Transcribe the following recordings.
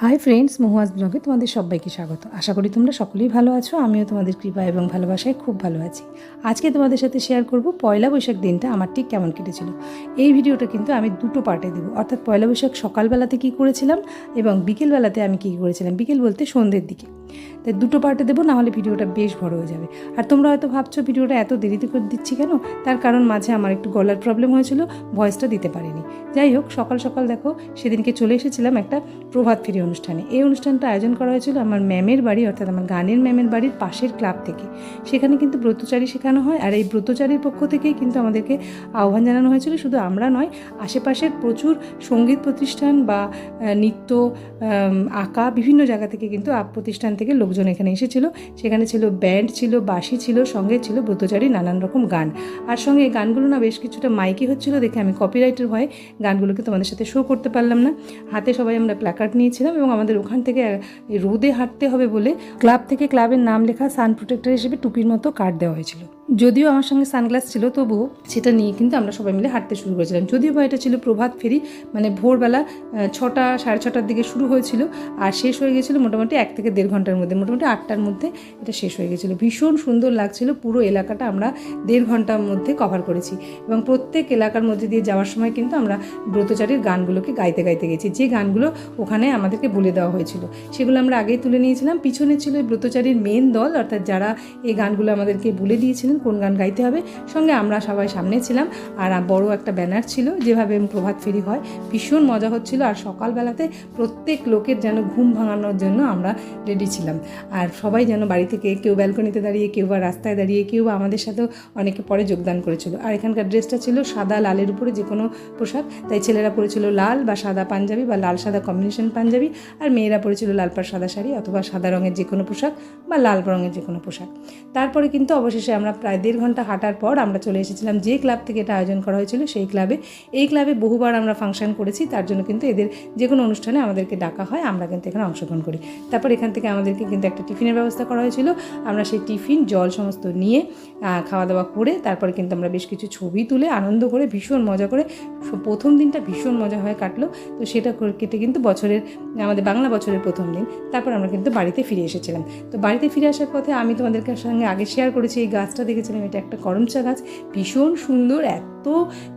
Hi friends মহুয়াজ ব্লগে তোমাদের সবাইকে স্বাগত। আশা করি তোমরা সকলেই ভালো আছো, আমিও তোমাদের কৃপা এবং ভালোবাসায় খুব ভালো আছি। আজকে তোমাদের সাথে শেয়ার করব পয়লা বৈশাখ দিনটা আমার ঠিক কেমন কেটেছিল। এই ভিডিওটা কিন্তু আমি দুটো পার্টে দেবো। অর্থাৎ পয়লা বৈশাখ সকালবেলাতে কী করেছিলাম এবং বিকেলবেলাতে আমি কী করেছিলাম? বিকেল বলতে সন্ধ্যের দিকে। তাই দুটো পার্টে দেবো, নাহলে ভিডিওটা বেশ বড় হয়ে যাবে। আর তোমরা হয়তো ভাবছ ভিডিওটা এত দেরিতে করে দিচ্ছি কেন? তার কারণ মাঝে আমার একটু গলার প্রবলেম হয়েছিল ভয়েসটা দিতে পারিনি। যাই হোক, সকাল সকাল দেখো, সেদিনকে চলে এসেছিলাম একটা প্রভাত ফেরি অনুষ্ঠানে। এই অনুষ্ঠানটা আয়োজন করা হয়েছিল আমার ম্যামের বাড়ি, অর্থাৎ আমার গানের ম্যামের বাড়ির পাশের ক্লাব থেকে। সেখানে কিন্তু ব্রতচারী শেখানো হয়, আর এই ব্রতচারীর পক্ষ থেকেই কিন্তু আমাদেরকে আহ্বান জানানো হয়েছিল। শুধু আমরা নয়, আশেপাশের প্রচুর সংগীত প্রতিষ্ঠান বা নৃত্য আঁকা বিভিন্ন জায়গা থেকে কিন্তু প্রতিষ্ঠান থেকে লোকজন এখানে এসেছিল। সেখানে ছিল ব্যান্ড ছিল বাসি ছিল, সঙ্গে ছিল ব্রতচারী নানান রকম গান। আর সঙ্গে এই গানগুলো না বেশ কিছুটা মাইকি হচ্ছিল দেখে আমি কপিরাইটের ভয়ে গানগুলোকে তোমাদের সাথে শো করতে পারলাম না। হাতে সবাই আমরা প্ল্যাকার্ড নিয়েছিলাম এবং আমাদের ওখান থেকে রোদে হাঁটতে হবে বলে ক্লাব থেকে ক্লাবের নাম লেখা সান প্রোটেক্টর হিসেবে টুপির মতো কার্ড দেওয়া হয়েছিল। যদিও আমার সঙ্গে সানগ্লাস ছিল তবুও সেটা নিয়ে কিন্তু আমরা সবাই মিলে হাঁটতে শুরু করেছিলাম। যদিও বা এটা ছিল প্রভাত ফেরি মানে ভোরবেলা ছটা, সাড়ে ছটার দিকে শুরু হয়েছিল আর শেষ হয়ে গেছিল মোটামুটি এক থেকে দেড় ঘণ্টার মধ্যে, মোটামুটি আটটার মধ্যে এটা শেষ হয়ে গেছিল। ভীষণ সুন্দর লাগছিল, পুরো এলাকাটা আমরা দেড় ঘণ্টার মধ্যে কভার করেছি এবং প্রত্যেক এলাকার মধ্যে দিয়ে যাওয়ার সময় কিন্তু আমরা ব্রতচারীর গানগুলোকে গাইতে গাইতে গেছি। যে গানগুলো ওখানে আমাদেরকে বলে দেওয়া হয়েছিল, সেগুলো আমরা আগেই তুলে নিয়েছিলাম। পিছনে ছিল ব্রতচারীর মেন দল, অর্থাৎ যারা এই গানগুলো আমাদেরকে বলে দিয়েছিলেন কোন গান গাইতে হবে, সঙ্গে আমরা সবাই সামনে ছিলাম আর বড় একটা ব্যানার ছিল যেভাবে প্রভাত ফেরি হয়। ভীষণ মজা হচ্ছিল আর সকালবেলাতে প্রত্যেক লোকের যেন ঘুম ভাঙানোর জন্য আমরা রেডি ছিলাম। আর সবাই যেন বাড়ি থেকে কেউ ব্যালকনিতে দাঁড়িয়ে, কেউ বা রাস্তায় দাঁড়িয়ে, কেউ বা আমাদের সাথেও অনেকে পরে যোগদান করেছিল। আর এখানকার ড্রেসটা ছিল সাদা লালের উপরে যে কোনো পোশাক, তাই ছেলেরা পরেছিল লাল বা সাদা পাঞ্জাবি বা লাল সাদা কম্বিনেশন পাঞ্জাবি, আর মেয়েরা পরেছিল লাল পাড় সাদা শাড়ি অথবা সাদা রঙের যে কোনো পোশাক বা লাল রঙের যে কোনো পোশাক। তারপরে কিন্তু অবশেষে আমরা প্রায় দেড় ঘণ্টা হাঁটার পর আমরা চলে এসেছিলাম যে ক্লাব থেকে এটা আয়োজন করা হয়েছিল সেই ক্লাবে। এই ক্লাবে বহুবার আমরা ফাংশন করেছি, তার জন্য কিন্তু এদের যে কোনো অনুষ্ঠানে আমাদেরকে ডাকা হয়, আমরা কিন্তু এখানে অংশগ্রহণ করি। তারপর এখান থেকে আমাদেরকে কিন্তু একটা টিফিনের ব্যবস্থা করা হয়েছিল। আমরা সেই টিফিন, জল সমস্ত নিয়ে খাওয়া দাওয়া করে, তারপরে কিন্তু আমরা বেশ কিছু ছবি তুলে আনন্দ করে, ভীষণ মজা করে প্রথম দিনটা ভীষণ মজা হয়ে কাটলো। তো সেটা কেটে কিন্তু বছরের, আমাদের বাংলা বছরের প্রথম দিন। তারপর আমরা কিন্তু বাড়িতে ফিরে এসেছিলাম। তো বাড়িতে ফিরে আসার পথে আমি তোমাদেরকে সঙ্গে আগে শেয়ার করেছি, এই গাছটা দেখেছিলাম এটা একটা করমচা গাছ। ভীষণ সুন্দর এত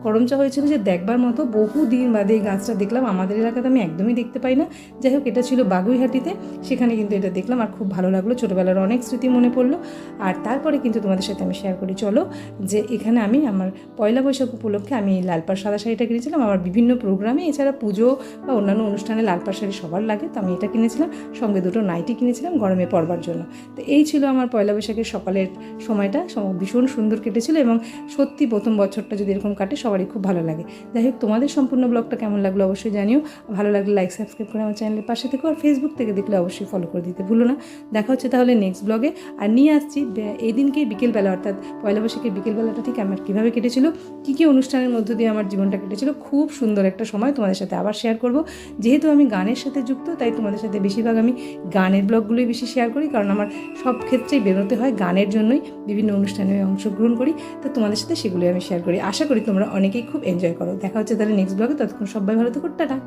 করমচা হয়েছিল যে দেখবার মতো বহু দিন বাদে এই গাছটা দেখলাম। আমাদের এলাকাতে আমি একদমই দেখতে পাই না। যাই হোক, এটা ছিল বাগুইহাটিতে। সেখানে কিন্তু এটা দেখলাম আর খুব ভালো লাগল। ছোটোবেলার অনেক স্মৃতি মনে পড়ল। আর তারপরে কিন্তু তোমাদের সাথে আমি শেয়ার করি। চলো, যে এখানে আমি আমার পয়লা বৈশাখ উপলক্ষে আমি লালপাড় সাদা শাড়িটা কিনেছিলাম। আমার বিভিন্ন প্রোগ্রামে এছাড়া পুজো বা অন্যান্য অনুষ্ঠানে লালপাড় শাড়ি সবার লাগে। তো আমি এটা কিনেছিলাম। সঙ্গে দুটো নাইটি কিনেছিলাম গরমে পরবার জন্য। তো এই ছিল আমার পয়লা বৈশাখের সকালের সময়টা। ভীষণ সুন্দর কেটেছিল এবং সত্যি প্রথম বছরটা যদি এরকম কাটে, সবারই খুব ভালো লাগে। যাই হোক, তোমাদের সম্পূর্ণ ব্লগটা কেমন লাগল অবশ্যই জানিও। ভালো লাগলে লাইক সাবস্ক্রাইব করে আমার চ্যানেলের পাশে থেকো আর ফেসবুক থেকে দেখলে অবশ্যই ফলো করে দিতে ভুলো না। দেখা হচ্ছে তাহলে নেক্সট ব্লগে আর নিয়ে আসছি এই দিনকেই বিকেলবেলা, অর্থাৎ পয়লা বৈশাখের বিকেলবেলাটা ঠিক আমার কীভাবে কেটেছিল, কী কী অনুষ্ঠানের মধ্য দিয়ে আমার জীবনটা কেটেছিল, খুব সুন্দর একটা সময় তোমাদের সাথে আবার শেয়ার করব। যেহেতু আমি গানের সাথে যুক্ত, তাই তোমাদের সাথে বেশিরভাগ আমি গানের ব্লগগুলোই বেশি শেয়ার করি, কারণ আমার সব ক্ষেত্রেই বেরোতে হয়। গানের জন্যই বিভিন্ন অনুষ্ঠানে অংশগ্রহণ করি, তো তোমাদের সাথে সেগুলোই আমি শেয়ার করি। আশা করি তোমরা অনেকেই খুব এনজয় করো। দেখা হচ্ছে তাহলে নেক্সট ব্লগে ততক্ষণ সবাই ভালো থেকো, টাটা।